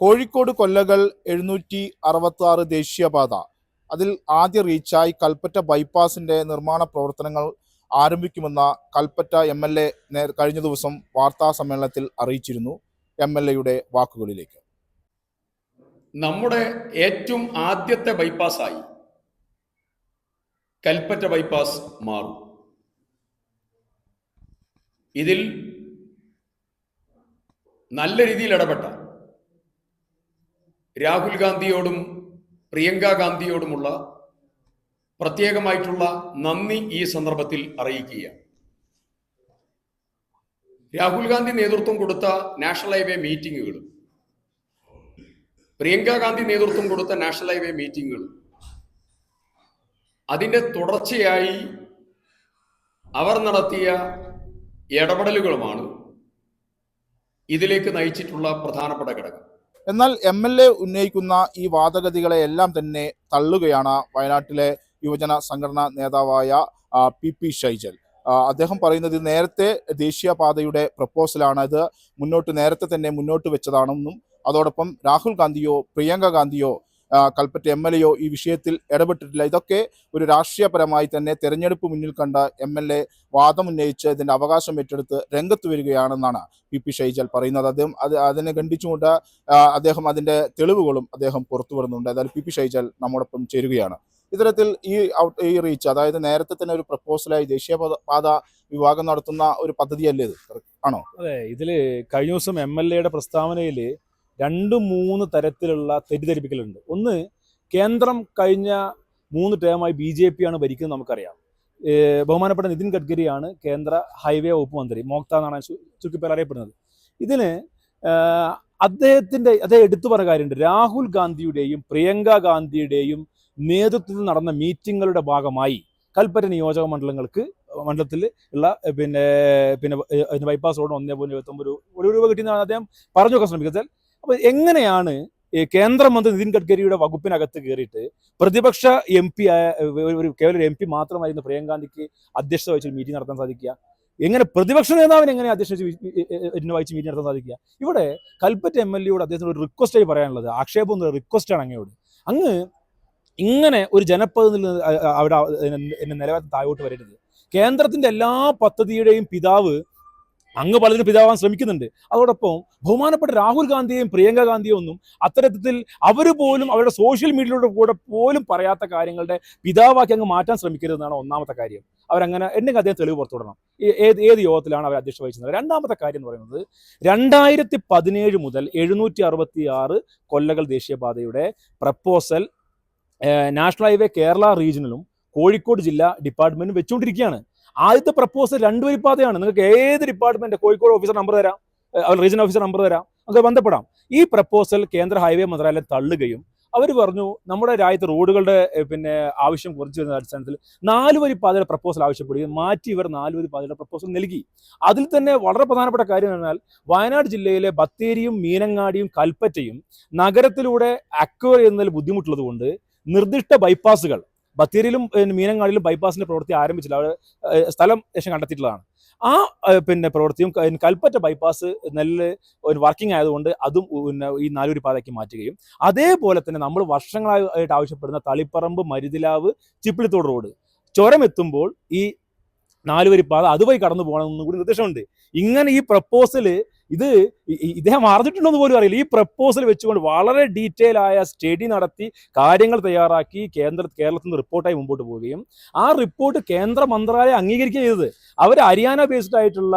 കോഴിക്കോട് കൊല്ലകൾ എഴുന്നൂറ്റി അറുപത്തി ആറ് ദേശീയപാത. അതിൽ ആദ്യ റീച്ചായി കൽപ്പറ്റ ബൈപ്പാസിന്റെ നിർമ്മാണ പ്രവർത്തനങ്ങൾ ആരംഭിക്കുമെന്ന കൽപ്പറ്റ എം എൽ എ കഴിഞ്ഞ ദിവസം വാർത്താ സമ്മേളനത്തിൽ അറിയിച്ചിരുന്നു എം എൽ എയുടെ വാക്കുകളിലേക്ക്. നമ്മുടെ ഏറ്റവും ആദ്യത്തെ ബൈപ്പാസായി കൽപ്പറ്റ ബൈപ്പാസ് മാറും. ഇതിൽ നല്ല രീതിയിൽ ഇടപെട്ട രാഹുൽ ഗാന്ധിയോടും പ്രിയങ്ക ഗാന്ധിയോടുമുള്ള പ്രത്യേകമായിട്ടുള്ള നന്ദി ഈ സന്ദർഭത്തിൽ അറിയിക്കുകയാണ്. രാഹുൽ ഗാന്ധി നേതൃത്വം കൊടുത്ത നാഷണൽ ഹൈവേ മീറ്റിങ്ങുകളും പ്രിയങ്ക ഗാന്ധി നേതൃത്വം കൊടുത്ത നാഷണൽ ഹൈവേ മീറ്റിങ്ങുകൾ അതിന്റെ തുടർച്ചയായി അവർ നടത്തിയ ഇടപെടലുകളുമാണ് ഇതിലേക്ക് നയിച്ചിട്ടുള്ള പ്രധാനപ്പെട്ട ഘടകം. എന്നാൽ എം എൽ എ ഉന്നയിക്കുന്ന ഈ വാദഗതികളെ എല്ലാം തന്നെ തള്ളുകയാണ് വയനാട്ടിലെ യുവജന സംഘടനാ നേതാവായ പി പി ഷൈജൽ. അദ്ദേഹം പറയുന്നത് നേരത്തെ ദേശീയപാതയുടെ പ്രപ്പോസലാണ്. ഇത് മുന്നോട്ട് നേരത്തെ തന്നെ മുന്നോട്ട് വെച്ചതാണെന്നും അതോടൊപ്പം രാഹുൽ ഗാന്ധിയോ പ്രിയങ്ക ഗാന്ധിയോ കൽപ്പറ്റ എം എൽ എയോ ഈ വിഷയത്തിൽ ഇടപെട്ടിട്ടില്ല. ഇതൊക്കെ ഒരു രാഷ്ട്രീയപരമായി തന്നെ തെരഞ്ഞെടുപ്പ് മുന്നിൽ കണ്ട എം എൽ എ വാദമുന്നയിച്ച് ഇതിന്റെ അവകാശം ഏറ്റെടുത്ത് രംഗത്ത് വരികയാണെന്നാണ് പി പി ഷൈജൽ പറയുന്നത്. അദ്ദേഹം അത് അതിനെ ഖണ്ഡിച്ചുകൊണ്ട് അദ്ദേഹം അതിന്റെ തെളിവുകളും അദ്ദേഹം പുറത്തു വരുന്നുണ്ട് അതായത് പി പി ഷൈജൽ നമ്മോടൊപ്പം ചേരുകയാണ്. ഇത്തരത്തിൽ ഈ ഈ റീച്ച് അതായത് നേരത്തെ തന്നെ ഒരു പ്രപ്പോസലായി ദേശീയ പാത വിഭാഗം നടത്തുന്ന ഒരു പദ്ധതിയല്ലേ ഇത്? ആണോ? അതെ ഇതിൽ കഴിഞ്ഞ ദിവസം എം എൽ എയുടെ പ്രസ്താവനയിൽ രണ്ട് മൂന്ന് തരത്തിലുള്ള തെറ്റിദ്ധരിപ്പിക്കലുണ്ട്. ഒന്ന് കേന്ദ്രം കഴിഞ്ഞ മൂന്ന് ടേമായി ബി ജെ പി ആണ് ഭരിക്കുന്നത് നമുക്കറിയാം. ബഹുമാനപ്പെട്ട നിതിൻ ഗഡ്കരിയാണ് കേന്ദ്ര ഹൈവേ വകുപ്പ് മന്ത്രി മോക്ത എന്നാണ് ചുരുക്കിപ്പേർ അറിയപ്പെടുന്നത്. ഇതിന് അദ്ദേഹത്തിന്റെ അദ്ദേഹം എടുത്തു പറഞ്ഞ കാര്യമുണ്ട്. രാഹുൽ ഗാന്ധിയുടെയും പ്രിയങ്ക ഗാന്ധിയുടെയും നേതൃത്വത്തിൽ നടന്ന മീറ്റിങ്ങുകളുടെ ഭാഗമായി കൽപ്പറ്റ നിയോജക മണ്ഡലങ്ങൾക്ക് മണ്ഡലത്തിൽ ഉള്ള പിന്നെ പിന്നെ ബൈപ്പാസ് റോഡ് ഒന്നേ പോയിന്റ് എഴുപത്തൊമ്പത് രൂപ ഒരു രൂപ കിട്ടിയെന്നാണ് അദ്ദേഹം പറഞ്ഞു വെക്കാൻ ശ്രമിക്കുന്നത്. അപ്പൊ എങ്ങനെയാണ് കേന്ദ്രമന്ത്രി നിതിൻ ഗഡ്കരിയുടെ വകുപ്പിനകത്ത് കയറിയിട്ട് പ്രതിപക്ഷ എം പി ആയ ഒരു- കേവല എം പി മാത്രമായിരുന്നു പ്രിയങ്ക ഗാന്ധിക്ക് അധ്യക്ഷത വഹിച്ച് മീറ്റിംഗ് നടത്താൻ സാധിക്കുക? എങ്ങനെ പ്രതിപക്ഷ നേതാവിന് എങ്ങനെ അധ്യക്ഷ വഹിച്ച് മീറ്റിംഗ് നടത്താൻ സാധിക്കുക? ഇവിടെ കൽപ്പറ്റ എം എൽ എയോട് അദ്ദേഹത്തിന് ഒരു റിക്വസ്റ്റ് ആയി പറയാനുള്ളത് ആക്ഷേപം എന്ന റിക്വസ്റ്റ് ആണ് അങ്ങയോട്. അങ്ങ് ഇങ്ങനെ ഒരു ജനപ്രതിനിധി അവിടെ നിലവാരത്തിൽ താഴോട്ട് വരരുത്. കേന്ദ്രത്തിന്റെ എല്ലാ പദ്ധതിയുടെയും പിതാവ് അങ്ങ് പലതിനും പിതാവാൻ ശ്രമിക്കുന്നുണ്ട്. അതോടൊപ്പം ബഹുമാനപ്പെട്ട രാഹുൽ ഗാന്ധിയെയും പ്രിയങ്ക ഗാന്ധിയും ഒന്നും അത്തരത്തിൽ അവർ പോലും അവരുടെ സോഷ്യൽ മീഡിയയിലൂടെ കൂടെ പോലും പറയാത്ത കാര്യങ്ങളുടെ പിതാവാക്കി അങ്ങ് മാറ്റാൻ ശ്രമിക്കരുതെന്നാണ് ഒന്നാമത്തെ കാര്യം. അവരങ്ങനെ എന്നെങ്കിൽ അദ്ദേഹം തെളിവ് പുറത്തുവിടണം ഏത് ഏത് യോഗത്തിലാണ് അവർ അധ്യക്ഷ വഹിച്ചത് രണ്ടാമത്തെ കാര്യം എന്ന് പറയുന്നത് രണ്ടായിരത്തി പതിനേഴ് മുതൽ എഴുന്നൂറ്റി അറുപത്തി ആറ് കൊല്ലകൾ ദേശീയപാതയുടെ പ്രപ്പോസൽ നാഷണൽ ഹൈവേ കേരള റീജിയനിലും കോഴിക്കോട് ജില്ലാ ഡിപ്പാർട്ട്മെന്റും വെച്ചുകൊണ്ടിരിക്കുകയാണ്. ആദ്യത്തെ പ്രപ്പോസൽ രണ്ടുവരി പാതയാണ് നിങ്ങൾക്ക് ഏത് ഡിപ്പാർട്ട്മെന്റ് കോഴിക്കോട് ഓഫീസർ നമ്പർ തരാം. റീജിയൻ ഓഫീസർ നമ്പർ തരാം. നമുക്ക് ബന്ധപ്പെടാം. ഈ പ്രപ്പോസൽ കേന്ദ്ര ഹൈവേ മന്ത്രാലയം തള്ളുകയും അവർ പറഞ്ഞു നമ്മുടെ രാജ്യത്ത് റോഡുകളുടെ പിന്നെ ആവശ്യം കുറച്ചു വരുന്ന അടിസ്ഥാനത്തിൽ നാലുവരി പാതയുടെ പ്രപ്പോസൽ ആവശ്യപ്പെടുകയും മാറ്റി ഇവർ നാല് വരി പാതയുടെ പ്രപ്പോസൽ നൽകി. അതിൽ തന്നെ വളരെ പ്രധാനപ്പെട്ട കാര്യം എന്ന് പറഞ്ഞാൽ വയനാട് ജില്ലയിലെ ബത്തേരിയും മീനങ്ങാടിയും കൽപ്പറ്റയും നഗരത്തിലൂടെ അക്വയർ ചെയ്യുന്നതിൽ ബുദ്ധിമുട്ടുള്ളതുകൊണ്ട് നിർദ്ദിഷ്ട ബൈപ്പാസുകൾ ബത്തേരിയിലും മീനങ്ങാടിയിലും ബൈപ്പാസിന്റെ പ്രവൃത്തി ആരംഭിച്ചില്ല. ഏഹ്, സ്ഥലം ശേഷം കണ്ടെത്തിയിട്ടുള്ളതാണ്. ആ പിന്നെ പ്രവൃത്തിയും കൽപ്പറ്റ ബൈപ്പാസ് നെല്ല് ഒരു വർക്കിംഗ് ആയതുകൊണ്ട് അതും പിന്നെ ഈ നാലൂരി പാതയ്ക്ക് മാറ്റുകയും. അതേപോലെ തന്നെ നമ്മൾ വർഷങ്ങളായിട്ട് ആവശ്യപ്പെടുന്ന തളിപ്പറമ്പ് മരുതിലാവ് ചിപ്പിളിത്തോട് റോഡ്. ചുരമെത്തുമ്പോൾ ഈ നാലുവരി പാത അതുവഴി കടന്നു പോകണമെന്നും കൂടി നിർദ്ദേശമുണ്ട്. ഇങ്ങനെ ഈ പ്രപ്പോസൽ ഇത് ഇദ്ദേഹം അറിഞ്ഞിട്ടുണ്ടോന്ന് പോലും അറിയില്ല. ഈ പ്രപ്പോസൽ വെച്ചുകൊണ്ട് വളരെ ഡീറ്റെയിൽ ആയ സ്റ്റഡി നടത്തി കാര്യങ്ങൾ തയ്യാറാക്കി കേന്ദ്ര കേരളത്തിൽ നിന്ന് റിപ്പോർട്ടായി മുമ്പോട്ട് പോവുകയും ആ റിപ്പോർട്ട് കേന്ദ്ര മന്ത്രാലയം അംഗീകരിക്കുക ചെയ്തത്. അവർ ഹരിയാന ബേസ്ഡ് ആയിട്ടുള്ള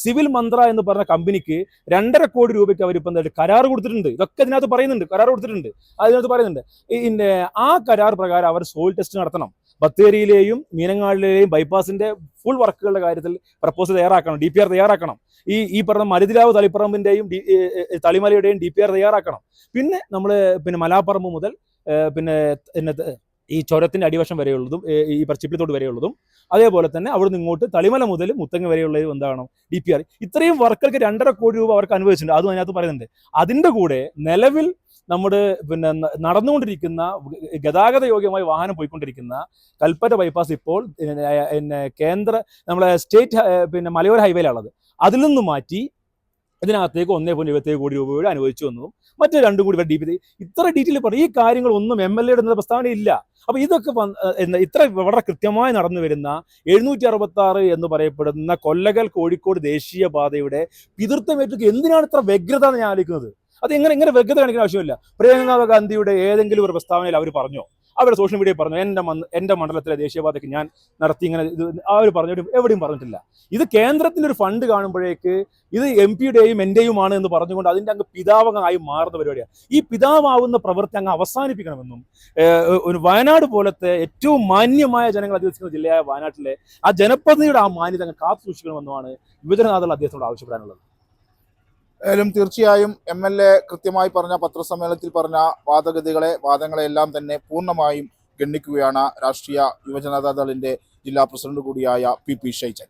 സിവിൽ മന്ത്ര എന്ന് പറഞ്ഞ കമ്പനിക്ക് രണ്ടര കോടി രൂപയ്ക്ക് അവർ എന്തായിട്ട് കരാർ കൊടുത്തിട്ടുണ്ട്. ഇതൊക്കെ ഇതിനകത്ത് പറയുന്നുണ്ട്. കരാർ കൊടുത്തിട്ടുണ്ട്. അതിനകത്ത് പറയുന്നുണ്ട്. ആ കരാർ പ്രകാരം അവർ സോയിൽ ടെസ്റ്റ് നടത്തണം. ബത്തേരിയിലെയും മീനങ്ങാടിലെയും ബൈപ്പാസിന്റെ ഫുൾ വർക്കുകളുടെ കാര്യത്തിൽ പ്രപ്പോസൽ തയ്യാറാക്കണം ഡി പി ആർ തയ്യാറാക്കണം. ഈ ഈ പറഞ്ഞ മരുതിരാവ് തളിപ്പറമ്പിന്റെയും തളിമലയുടെയും ഡി പി ആർ തയ്യാറാക്കണം. പിന്നെ നമ്മൾ പിന്നെ മലാപ്പറമ്പ് മുതൽ പിന്നെ ഈ ചുരത്തിന്റെ അടിവശം വരെയുള്ളതും ഈ ചിപ്പിളിത്തോട് വരെയുള്ളതും അതേപോലെ തന്നെ അവിടുന്ന് ഇങ്ങോട്ട് തളിമല മുതൽ മുത്തങ്ങ വരെയുള്ളത് എന്താണ്? ഡി പി ആർ ഇത്രയും വർക്കുകൾക്ക് രണ്ടര കോടി രൂപ അവർക്ക് അനുവദിച്ചിട്ടുണ്ട്. അതും അതിനകത്ത് പറയുന്നുണ്ട്. അതിന്റെ കൂടെ നിലവിൽ നമ്മുടെ പിന്നെ നടന്നുകൊണ്ടിരിക്കുന്ന ഗതാഗത യോഗ്യമായി വാഹനം പോയിക്കൊണ്ടിരിക്കുന്ന കൽപ്പറ്റ ബൈപ്പാസ് ഇപ്പോൾ പിന്നെ, കേന്ദ്ര നമ്മളെ സ്റ്റേറ്റ് പിന്നെ മലയോര ഹൈവേയിലുള്ളത് അതിൽ നിന്ന് മാറ്റി ഇതിനകത്തേക്ക് ഒന്നേ പോയിന്റ് ഇരുപത്തേഴ് കോടി രൂപ കൂടി അനുവദിച്ചു വന്നതും മറ്റു രണ്ടും കൂടി ഡി പി ഇത്ര ഡീറ്റെയിൽ പറയും ഈ കാര്യങ്ങളൊന്നും എം എൽ എയുടെ പ്രസ്താവന ഇല്ല. അപ്പൊ ഇതൊക്കെ ഇത്ര വളരെ കൃത്യമായി നടന്നു വരുന്ന എഴുന്നൂറ്റി അറുപത്തി ആറ് എന്ന് പറയപ്പെടുന്ന കൊല്ലകൽ കോഴിക്കോട് ദേശീയപാതയുടെ പിതൃത്വമേറ്റക്ക് എന്തിനാണ് ഇത്ര വ്യഗ്രത എന്ന് ഞാൻ ആലോചിക്കുന്നത്? അത് എങ്ങനെ എങ്ങനെ വ്യക്തത കാണിക്കുന്ന ആവശ്യമില്ല. പ്രിയങ്ക ഗാന്ധിയുടെ ഏതെങ്കിലും ഒരു പ്രസ്താവനയിൽ അവർ പറഞ്ഞു? അവരുടെ സോഷ്യൽ മീഡിയയിൽ പറഞ്ഞു? എന്റെ എന്റെ മണ്ഡലത്തിലെ ദേശീയപാതയ്ക്ക് ഞാൻ നടത്തി ഇങ്ങനെ ഇത് അവർ പറഞ്ഞിട്ട് എവിടെയും പറഞ്ഞിട്ടില്ല. ഇത് കേന്ദ്രത്തിന്റെ ഒരു ഫണ്ട് കാണുമ്പോഴേക്ക് ഇത് എം പിയുടെയും എന്റെയുമാണ് എന്ന് പറഞ്ഞുകൊണ്ട് അതിന്റെ അങ്ങ് പിതാവകമായി മാറുന്ന പരിപാടിയാണ് ഈ പിതാവാവുന്ന പ്രവൃത്തി അങ്ങ് അവസാനിപ്പിക്കണമെന്നും ഒരു വയനാട് പോലത്തെ ഏറ്റവും മാന്യമായ ജനങ്ങൾ അധിവസിക്കുന്ന ജില്ലയായ വയനാട്ടിലെ ആ ജനപ്രതിനിധിയുടെ ആ മാന്യത അങ്ങ് കാത്തു സൂക്ഷിക്കണമെന്നുമാണ് യുവജനനാഥകൾ അദ്ദേഹത്തോട് ആവശ്യപ്പെടാനുള്ളത്. തീർച്ചയായും എം എൽ എ കൃത്യമായി പറഞ്ഞ പത്രസമ്മേളനത്തിൽ പറഞ്ഞ വാദഗതികളെ വാദങ്ങളെ എല്ലാം തന്നെ പൂർണമായും ഗണ്ണിക്കുകയാണ് രാഷ്ട്രീയ യുവജനതാദളിന്റെ ജില്ലാ പ്രസിഡന്റ് കൂടിയായ പി പി ഷൈജൻ.